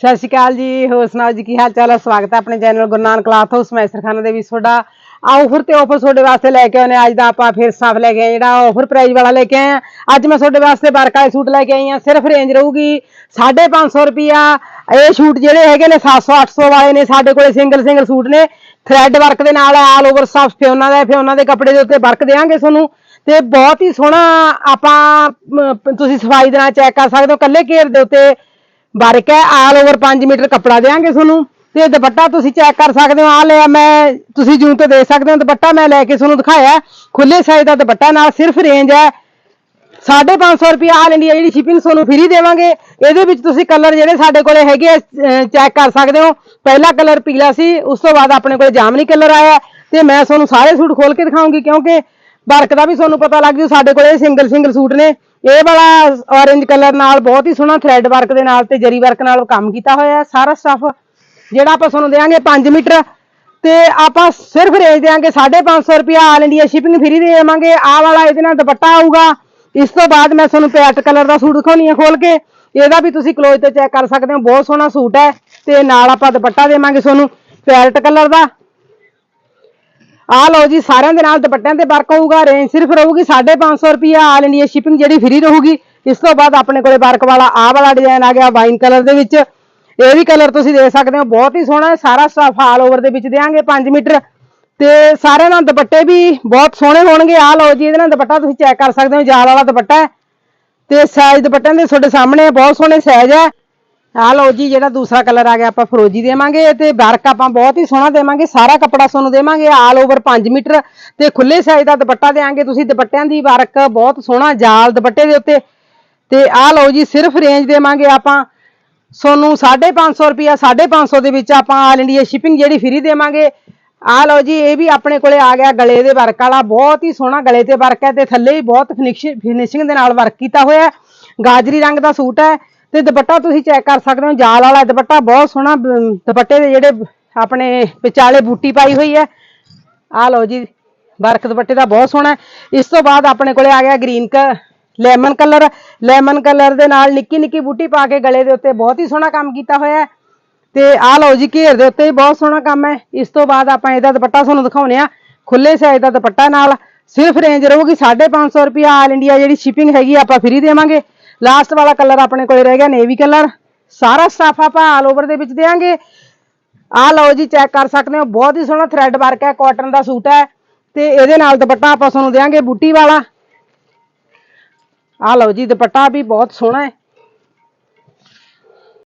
ਸਤਿ ਸ਼੍ਰੀ ਅਕਾਲ ਜੀ, ਹੋਰ ਸੁਣਾਓ ਜੀ, ਕੀ ਹਾਲ ਚਾਲ ਹੈ ਸਵਾਗਤ ਹੈ ਆਪਣੇ channel Guru Nanak cloth house Maisarkhana ਦੇ ਵਿੱਚ ਤੁਹਾਡਾ। ਆਫਰ ਤੇ ਆਫਰ ਤੁਹਾਡੇ ਵਾਸਤੇ ਲੈ ਕੇ ਆਉਨੇ ਅੱਜ ਦਾ ਆਪਾਂ ਫਿਰ ਸਟਾਫ ਲੈ ਕੇ ਆਏ ਜਿਹੜਾ ਆਫਰ ਪ੍ਰਾਈਸ ਵਾਲਾ ਲੈ ਕੇ ਆਏ ਆ ਅੱਜ ਮੈਂ ਤੁਹਾਡੇ ਵਾਸਤੇ ਵਰਕ ਵਾਲੇ ਸੂਟ ਲੈ ਕੇ ਆਈ ਆ ਸਿਰਫ ਰੇਂਜ ਰਹੂਗੀ 550 ਰੁਪਿਆ ਇਹ ਸੂਟ ਜਿਹੜੇ ਹੈਗੇ ਨੇ 700 800 ਵਾਲੇ ਨੇ ਸਾਡੇ ਕੋਲੇ ਸਿੰਗਲ ਸਿੰਗਲ ਸੂਟ ਨੇ। ਥ੍ਰੈਡ ਵਰਕ ਦੇ ਨਾਲ ਆਲ ਓਵਰ ਸਭ ਫਿਓਨਾ ਦਾ ਫਿਓਨਾ ਦੇ ਕੱਪੜੇ ਦੇ ਉੱਤੇ ਵਰਕ ਦੇਵਾਂਗੇ ਤੁਹਾਨੂੰ। ਤੇ ਬਹੁਤ ਹੀ ਸੋਹਣਾ ਆਪਾਂ ਤੁਸੀਂ ਸਫ਼ਾਈ ਦੇ ਨਾਲ ਚੈੱਕ ਕਰ ਸਕਦੇ ਹੋ, ਕੱਲੇ ਘੇਰ ਦੇ ਉੱਤੇ ਵਰਕ ਹੈ, ਆਲ ਓਵਰ 5 ਮੀਟਰ ਕੱਪੜਾ ਦੇਾਂਗੇ ਤੁਹਾਨੂੰ। ਤੇ ਦੁਪੱਟਾ ਤੁਸੀਂ ਚੈੱਕ ਕਰ ਸਕਦੇ ਹੋ ਆ ਲਿਆ ਮੈਂ, ਤੁਸੀਂ ਜੂਨ ਤੇ ਦੇ ਸਕਦੇ ਹੋ, ਦੁਪੱਟਾ ਮੈਂ ਲੈ ਕੇ ਤੁਹਾਨੂੰ ਦਿਖਾਇਆ ਖੁੱਲੇ ਸਾਈਜ਼ ਦਾ ਦੁਪੱਟਾ, ਨਾਲ ਸਿਰਫ ਰੇਂਜ ਹੈ। 550 ਰੁਪਏ ਆਲ ਇੰਡੀਆ ਜਿਹੜੀ ਸ਼ਿਪਿੰਗ ਤੁਹਾਨੂੰ ਫ੍ਰੀ ਦੇਵਾਂਗੇ। ਇਹਦੇ ਵਿੱਚ ਤੁਸੀਂ ਕਲਰ ਜਿਹੜੇ ਸਾਡੇ ਕੋਲੇ ਹੈਗੇ ਚੈੱਕ ਕਰ ਸਕਦੇ ਹੋ। ਪਹਿਲਾ ਕਲਰ ਪੀਲਾ ਸੀ, ਉਸ ਤੋਂ ਬਾਅਦ ਆਪਣੇ ਕੋਲੇ ਜਾਮਨੀ ਕਲਰ ਆਇਆ ਤੇ ਮੈਂ ਤੁਹਾਨੂੰ ਸਾਰੇ ਸੂਟ ਖੋਲ ਕੇ ਦਿਖਾਉਂਗੀ, ਕਿਉਂਕਿ ਵਰਕ ਦਾ ਵੀ ਤੁਹਾਨੂੰ ਪਤਾ ਲੱਗ ਜੂ, ਸਾਡੇ ਕੋਲੇ ਸਿੰਗਲ ਸਿੰਗਲ ਸੂਟ ਨੇ। ਇਹ ਵਾਲਾ ਔਰੇਂਜ ਕਲਰ ਨਾਲ ਬਹੁਤ ਹੀ ਸੋਹਣਾ ਥ੍ਰੈਡ ਵਰਕ ਦੇ ਨਾਲ ਤੇ ਜਰੀ ਵਰਕ ਨਾਲ ਕੰਮ ਕੀਤਾ ਹੋਇਆ ਸਾਰਾ ਸਟਫ ਜਿਹੜਾ ਆਪਾਂ ਤੁਹਾਨੂੰ ਦੇਵਾਂਗੇ 5 ਮੀਟਰ, ਤੇ ਆਪਾਂ ਸਿਰਫ ਰੇਂਜ ਦੇਵਾਂਗੇ 550 ਰੁਪਿਆ ਆਲ ਇੰਡੀਆ ਸ਼ਿਪਿੰਗ ਫ੍ਰੀ ਦੇਵਾਂਗੇ। ਆਹ ਵਾਲਾ ਇਹਦੇ ਨਾਲ ਦੁਪੱਟਾ ਆਊਗਾ। ਇਸ ਤੋਂ ਬਾਅਦ ਮੈਂ ਤੁਹਾਨੂੰ ਪੈਟ ਕਲਰ ਦਾ ਸੂਟ ਦਿਖਾਉਣੀ ਹੈ ਖੋਲ ਕੇ। ਇਹਦਾ ਵੀ ਤੁਸੀਂ ਕਲੋਜ਼ ਤੇ ਚੈੱਕ ਕਰ ਸਕਦੇ ਹੋ, ਬਹੁਤ ਸੋਹਣਾ ਸੂਟ ਹੈ। ਤੇ ਨਾਲ ਆਪਾਂ ਦੁਪੱਟਾ ਦੇਵਾਂਗੇ ਤੁਹਾਨੂੰ ਪੈਰਟ ਕਲਰ ਦਾ। ਆ ਲਓ ਜੀ ਸਾਰਿਆਂ ਦੇ ਨਾਲ ਦੁਪੱਟਿਆਂ ਤੇ ਵਰਕ ਹੋਊਗਾ ਰੇਂਜ ਸਿਰਫ ਰਹੂਗੀ 550 ਰੁਪਿਆ ਆਲ ਇੰਡੀਆ ਸ਼ਿਪਿੰਗ ਜਿਹੜੀ ਫ੍ਰੀ ਰਹੂਗੀ। ਇਸ ਤੋਂ ਬਾਅਦ ਆਪਣੇ ਕੋਲੇ ਵਰਕ ਵਾਲਾ ਆਹ ਵਾਲਾ ਡਿਜ਼ਾਈਨ ਆ ਗਿਆ ਵਾਈਨ ਕਲਰ ਦੇ ਵਿੱਚ। ਇਹ ਵੀ ਕਲਰ ਤੁਸੀਂ ਦੇ ਸਕਦੇ ਹੋ ਬਹੁਤ ਹੀ ਸੋਹਣਾ ਸਾਰਾ ਸਟਾਫ ਆਲ ਓਵਰ ਦੇ ਵਿੱਚ ਦੇਾਂਗੇ 5 ਮੀਟਰ। ਤੇ ਸਾਰਿਆਂ ਨਾਲ ਦੁਪੱਟੇ ਵੀ ਬਹੁਤ ਸੋਹਣੇ ਹੋਣਗੇ। ਆ ਲਓ ਜੀ ਇਹਦੇ ਨਾਲ ਦੁਪੱਟਾ ਤੁਸੀਂ ਚੈੱਕ ਕਰ ਸਕਦੇ ਹੋ ਜਾਲ ਵਾਲਾ ਦੁਪੱਟਾ ਹੈ। ਤੇ ਸਾਈਜ਼ ਦੁਪੱਟਿਆਂ ਦੇ ਤੁਹਾਡੇ ਸਾਹਮਣੇ ਹੈ, ਬਹੁਤ ਸੋਹਣੇ ਸਾਈਜ਼ ਹੈ। ਆ ਲਓ ਜੀ, ਜਿਹੜਾ ਦੂਸਰਾ ਕਲਰ ਆ ਗਿਆ, ਆਪਾਂ ਫਰੋਜੀ ਦੇਵਾਂਗੇ ਤੇ ਵਰਕ ਆਪਾਂ ਬਹੁਤ ਹੀ ਸੋਹਣਾ ਦੇਵਾਂਗੇ, ਸਾਰਾ ਕੱਪੜਾ ਤੁਹਾਨੂੰ ਦੇਵਾਂਗੇ ਆਲ ਓਵਰ 5 ਮੀਟਰ ਤੇ ਖੁੱਲੇ ਸਾਈਜ਼ ਦਾ ਦੁਪੱਟਾ ਦੇਵਾਂਗੇ ਤੁਸੀਂ, ਦੁਪੱਟਿਆਂ ਦੀ ਵਰਕ ਬਹੁਤ ਸੋਹਣਾ, ਜਾਲ ਦੁਪੱਟੇ ਦੇ ਉੱਤੇ ਤੇ ਆ ਲਓ ਜੀ, ਸਿਰਫ ਰੇਂਜ ਦੇਵਾਂਗੇ ਆਪਾਂ, ਤੁਹਾਨੂੰ 550 ਰੁਪਿਆ 550 ਦੇ ਵਿੱਚ ਆਪਾਂ ਆਲ ਇੰਡੀਆ ਸ਼ਿਪਿੰਗ ਜਿਹੜੀ ਫ੍ਰੀ ਦੇਵਾਂਗੇ। ਆ ਲਓ ਜੀ, ਇਹ ਵੀ ਆਪਣੇ ਕੋਲੇ ਆ ਗਿਆ, ਗਲੇ ਦੇ ਵਰਕ ਵਾਲਾ, ਬਹੁਤ ਹੀ ਸੋਹਣਾ ਗਲੇ ਤੇ ਵਰਕ ਹੈ ਤੇ ਥੱਲੇ ਹੀ ਬਹੁਤ ਫਿਨਿਸ਼ਿੰਗ ਦੇ ਨਾਲ ਵਰਕ ਕੀਤਾ ਹੋਇਆ ਗਾਜਰੀ ਰੰਗ ਦਾ ਸੂਟ ਹੈ। ਤੇ ਦੁਪੱਟਾ ਤੁਸੀਂ ਚੈੱਕ ਕਰ ਸਕਦੇ ਹੋ, ਜਾਲ ਵਾਲਾ ਦੁਪੱਟਾ ਬਹੁਤ ਸੋਹਣਾ ਦੁਪੱਟੇ ਦੇ ਜਿਹੜੇ ਆਪਣੇ ਵਿਚਾਲੇ ਬੂਟੀ ਪਾਈ ਹੋਈ ਹੈ। ਆ ਲਓ ਜੀ, ਵਰਕ ਦੁਪੱਟੇ ਦਾ ਬਹੁਤ ਸੋਹਣਾ ਇਸ ਤੋਂ ਬਾਅਦ ਆਪਣੇ ਕੋਲੇ ਆ ਗਿਆ ਗ੍ਰੀਨ ਕ, ਲੈਮਨ ਕਲਰ। ਲੈਮਨ ਕਲਰ ਦੇ ਨਾਲ ਨਿੱਕੀ ਨਿੱਕੀ ਬੂਟੀ ਪਾ ਕੇ ਗਲੇ ਦੇ ਉੱਤੇ ਬਹੁਤ ਹੀ ਸੋਹਣਾ ਕੰਮ ਕੀਤਾ ਹੋਇਆ ਹੈ। ਤੇ ਆਹ ਲਓ ਜੀ, ਘੇਰ ਦੇ ਉੱਤੇ ਵੀ ਬਹੁਤ ਸੋਹਣਾ ਕੰਮ ਹੈ। ਇਸ ਤੋਂ ਬਾਅਦ ਆਪਾਂ ਇਹਦਾ ਦੁਪੱਟਾ ਤੁਹਾਨੂੰ ਦਿਖਾਉਨੇ ਆ ਖੁੱਲੇ ਸਾਈਜ਼ ਦਾ ਦੁਪੱਟਾ ਨਾਲ। ਸਿਰਫ ਰੇਂਜ ਰਹੂਗੀ 550 ਰੁਪਿਆ ਆਲ ਇੰਡੀਆ ਜਿਹੜੀ ਸ਼ਿਪਿੰਗ ਹੈਗੀ ਆਪਾਂ ਫ੍ਰੀ ਦੇਵਾਂਗੇ। ਲਾਸਟ ਵਾਲਾ ਕਲਰ ਆਪਣੇ ਕੋਲੇ ਰਹਿ ਗਿਆ ਨੇਵੀ ਕਲਰ ਸਾਰਾ ਸਟਾਫ ਆਪਾਂ ਆਲ ਓਵਰ ਦੇ ਵਿੱਚ ਦੇਵਾਂਗੇ। ਆ ਲਓ ਜੀ ਚੈੱਕ ਕਰ ਸਕਦੇ ਹੋ, ਬਹੁਤ ਹੀ ਸੋਹਣਾ ਥ੍ਰੈਡ ਵਰਕ ਹੈ ਕਾਟਨ ਦਾ ਸੂਟ ਹੈ। ਤੇ ਇਹਦੇ ਨਾਲ ਦੁਪੱਟਾ ਆਪਾਂ ਤੁਹਾਨੂੰ ਦੇਵਾਂਗੇ ਬੂਟੀ ਵਾਲਾ। ਆ ਲਓ ਜੀ, ਦੁਪੱਟਾ ਵੀ ਬਹੁਤ ਸੋਹਣਾ ਹੈ।